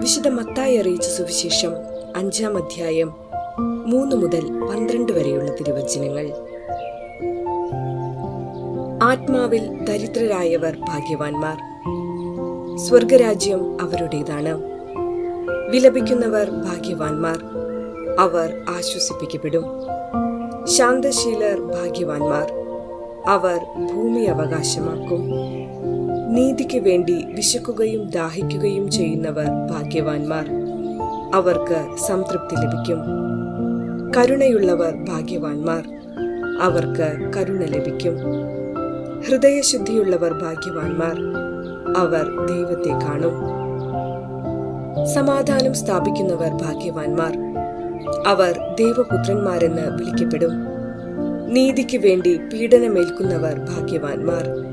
വിശുദ്ധ മത്തായി അറിയിച്ച സുവിശേഷം അഞ്ചാം അധ്യായം മൂന്ന് മുതൽ പന്ത്രണ്ട് വരെയുള്ള തിരുവചനങ്ങൾ. ആത്മാവിൽ ദരിദ്രരായവർ ഭാഗ്യവാന്മാർ. സ്വർഗരാജ്യം അവരുടേതാണ്. വിലപിക്കുന്നവർ ഭാഗ്യവാന്മാർ. അവർ ആശ്വസിപ്പിക്കപ്പെടും. ശാന്തശീലർ ഭാഗ്യവാന്മാർ. അവർ ഭൂമി അവകാശമാക്കും. നീതിക്ക് വേണ്ടി വിശക്കുകയും ദാഹിക്കുകയും ചെയ്യുന്നവർ ഭാഗ്യവാന്മാർ. അവർക്ക് സംതൃപ്തി ലഭിക്കും. കരുണയുള്ളവർ ഭാഗ്യവാന്മാർ. അവർക്ക് കരുണ ലഭിക്കും. ഹൃദയശുദ്ധിയുള്ളവർ ഭാഗ്യവാന്മാർ. അവർ ദൈവത്തെ കാണും. സമാധാനം സ്ഥാപിക്കുന്നവർ ഭാഗ്യവാന്മാർ. അവർ ദൈവപുത്രന്മാരെന്ന് വിളിക്കപ്പെടും. നീതിക്ക് വേണ്ടി പീഡനമേൽക്കുന്നവർ ഭാഗ്യവാന്മാർ.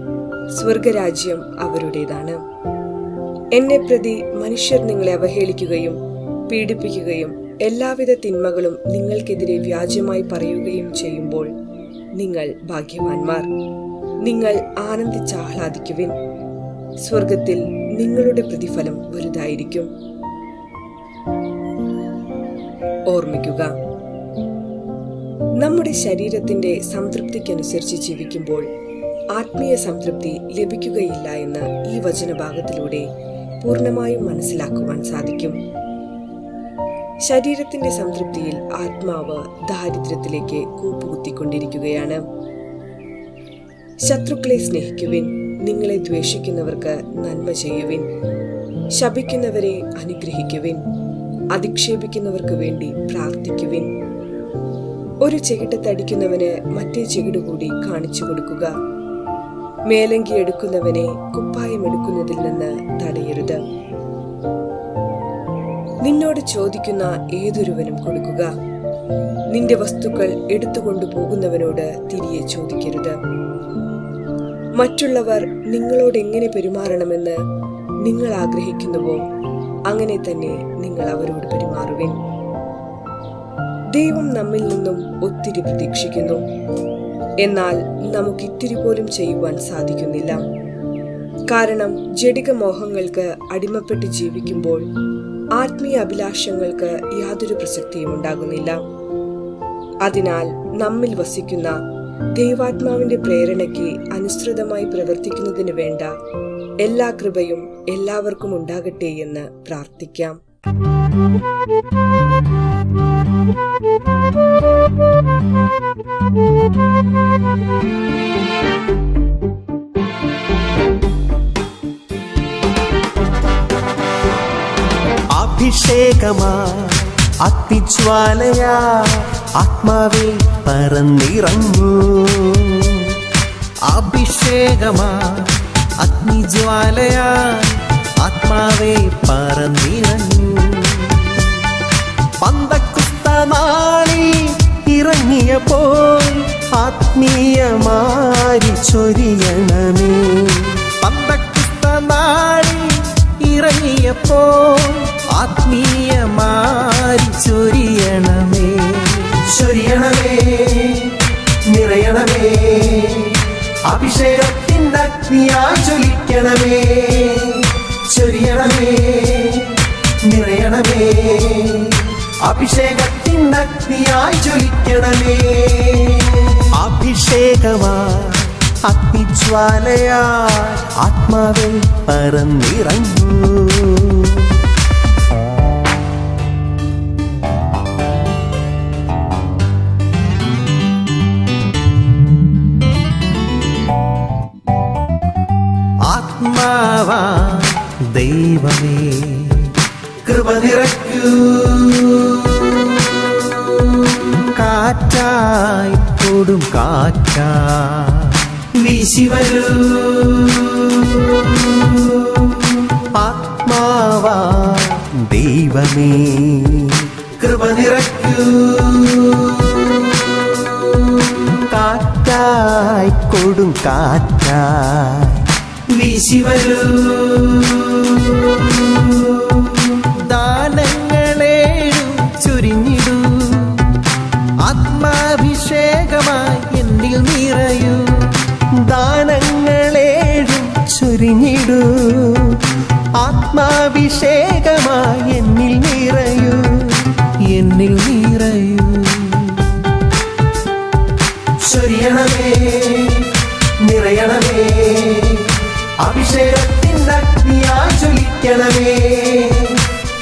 സ്വർഗരാജ്യം അവരുടേതാണ്. എന്നെ പ്രതി മനുഷ്യർ നിങ്ങളെ അവഹേളിക്കുകയും പീഡിപ്പിക്കുകയും എല്ലാവിധ തിന്മകളും നിങ്ങൾക്കെതിരെ വ്യാജമായി പറയുകയും ചെയ്യുമ്പോൾ നിങ്ങൾ ഭാഗ്യവാന്മാർ. നിങ്ങൾ ആനന്ദിച്ചാഹ്ലാദിക്കുവിൻ സ്വർഗത്തിൽ നിങ്ങളുടെ പ്രതിഫലം വലുതായിരിക്കും. ഓർമ്മിക്കുക നമ്മുടെ ശരീരത്തിന്റെ സംതൃപ്തിക്കനുസരിച്ച് ജീവിക്കുമ്പോൾ ആത്മീയ സംതൃപ്തി ലഭിക്കുകയില്ല എന്ന് ഈ വചനഭാഗത്തിലൂടെ പൂർണമായും മനസ്സിലാക്കുവാൻ സാധിക്കും. ശരീരത്തിന്റെ സംതൃപ്തിയിൽ ആത്മാവ് ദാരിദ്ര്യത്തിലേക്ക് കൂപ്പുകുത്തിക്കൊണ്ടിരിക്കുകയാണ്. ശത്രുക്കളെ സ്നേഹിക്കുവിൻ നിങ്ങളെ ദ്വേഷിക്കുന്നവർക്ക് നന്മ ചെയ്യുവിൻ ശപിക്കുന്നവരെ അനുഗ്രഹിക്കുവിൻ അധിക്ഷേപിക്കുന്നവർക്ക് വേണ്ടി പ്രാർത്ഥിക്കുവിൻ. ഒരു ചെകിട്ടത്തടിക്കുന്നവന് മറ്റേ ചെകിട് കൂടി കാണിച്ചു കൊടുക്കുക മേലങ്കി എടുക്കുന്നവനെ കുപ്പായം എടുക്കുന്നതിൽ നിന്ന് തടയരുത്. നിന്നോട് ചോദിക്കുന്ന ഏതൊരുവനും കൊടുക്കുക. നിന്റെ വസ്തുക്കൾ എടുത്തുകൊണ്ടു പോകുന്നവനോട് തിരികെ ചോദിക്കരുത്. മറ്റുള്ളവർ നിങ്ങളോട് എങ്ങനെ പെരുമാറണമെന്ന് നിങ്ങൾ ആഗ്രഹിക്കുന്നുവോ അങ്ങനെ തന്നെ നിങ്ങൾ അവരോട് പെരുമാറുവിൻ. ദൈവം നമ്മിൽ നിന്നും ഒത്തിരി പ്രതീക്ഷിക്കുന്നു. എന്നാൽ നമുക്ക് ഇത്തിരി പോലും ചെയ്യുവാൻ സാധിക്കുന്നില്ല. കാരണം ജടിക മോഹങ്ങൾക്ക് അടിമപ്പെട്ട് ജീവിക്കുമ്പോൾ ആത്മീയ അഭിലാഷങ്ങൾക്ക് യാതൊരു പ്രസക്തിയും ഉണ്ടാകുന്നില്ല. അതിനാൽ നമ്മിൽ വസിക്കുന്ന ദൈവാത്മാവിന്റെ പ്രേരണയ്ക്ക് അനുസൃതമായി പ്രവർത്തിക്കുന്നതിന് വേണ്ട എല്ലാ കൃപയും എല്ലാവർക്കും ഉണ്ടാകട്ടെ എന്ന് പ്രാർത്ഥിക്കാം. അഭിഷേകമാ അഗ്നിജ്വാലയാ ആത്മാവിൽ പറന്നിറങ്ങൂ. അഭിഷേകമാ അഗ്നിജ്വാലയാ ആത്മാവേ പറന്നിറങ്ങൂ. പന്തക്കുസ്ത നാളിൽ ഇറങ്ങിയപ്പോൾ ആത്മീയമാരി ചൊരിയണമേ. പന്തക്കുസ്ത നാളിൽ ഇറങ്ങിയപ്പോൾ ആത്മീയമാരി ചൊരിയണമേ. ചൊരിയണമേ നിറയണമേ അഭിഷേകത്തിന്റെ അഗ്നിയായി ചൊലിക്കണമേ ചൊരിയണമേ നിറയണമേ അഭിഷേകത്തിന്റെ അഗ്നിയായി ജ്വലിക്കണമേ. അഭിഷേകമാ അഗ്നിജ്വാലയാ ആത്മാവിൽ പറന്നിറങ്ങൂ ദൈവമേ കൃപ നിറയ്ക്കൂ. കാറ്റായി കൊടും കാറ്റാ. വീശി വരൂ ആത്മാവാ ദൈവമേ. കൃപ നിറയ്ക്കൂ. കാറ്റായി കൊടും കാറ്റായി വീശി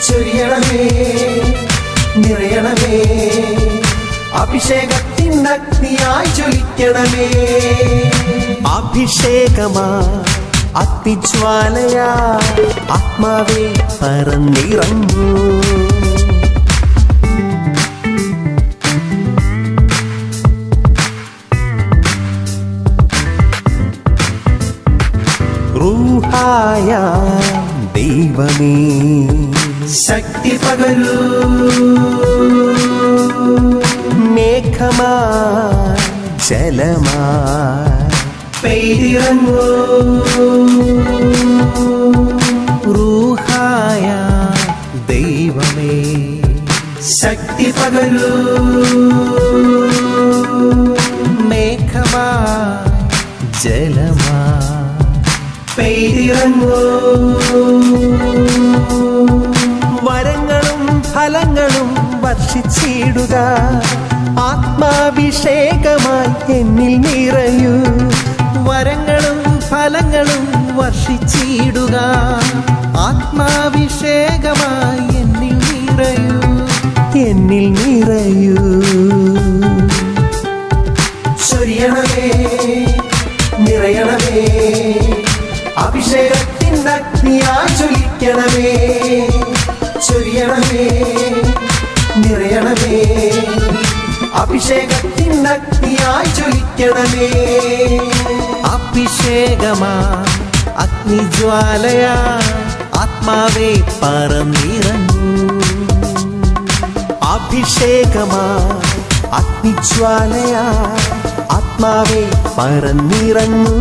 ചൊരിയണമേ നിറയണമേ. അഭിഷേകത്തിന്റെ അഗ്നിയായി ജ്വലിക്കണമേ. അഭിഷേകമാ അഗ്നിജ്വാലയാ ആത്മാവേ പറന്നിറങ്ങൂ. റൂഹായ దైవమే. శక్తి పగలు. మేఘమా జలమా. పెయిరి రూహాయ దైవమే. శక్తి పగలు. మేఘమా జలమా. വരങ്ങളും ഫലങ്ങളും വർഷിച്ചിടുക. ആത്മാഭിഷേകമായി എന്നിൽ നിറയൂ. വരങ്ങളും ഫലങ്ങളും വർഷിച്ചിടുക. ആത്മാഭിഷേകമായി എന്നിൽ നിറയൂ. എന്നിൽ നിറയൂ. ചൊരിയണമേ നിറയണമേ. അഭിഷേകത്തിന്റെ അഗ്നിയായി ചൊലിക്കണമേ ചൊരിയണമേ നിറയണമേ. അഭിഷേകത്തിന്റെ അഗ്നിയായി ചൊലിക്കണമേ അഭിഷേകമാ അഗ്നിജ്വാലയാ ആത്മാവേ പറന്നിറങ്ങൂ. അഭിഷേകമാ അഗ്നിജ്വാലയാ ആത്മാവേ പറന്നിറങ്ങൂ.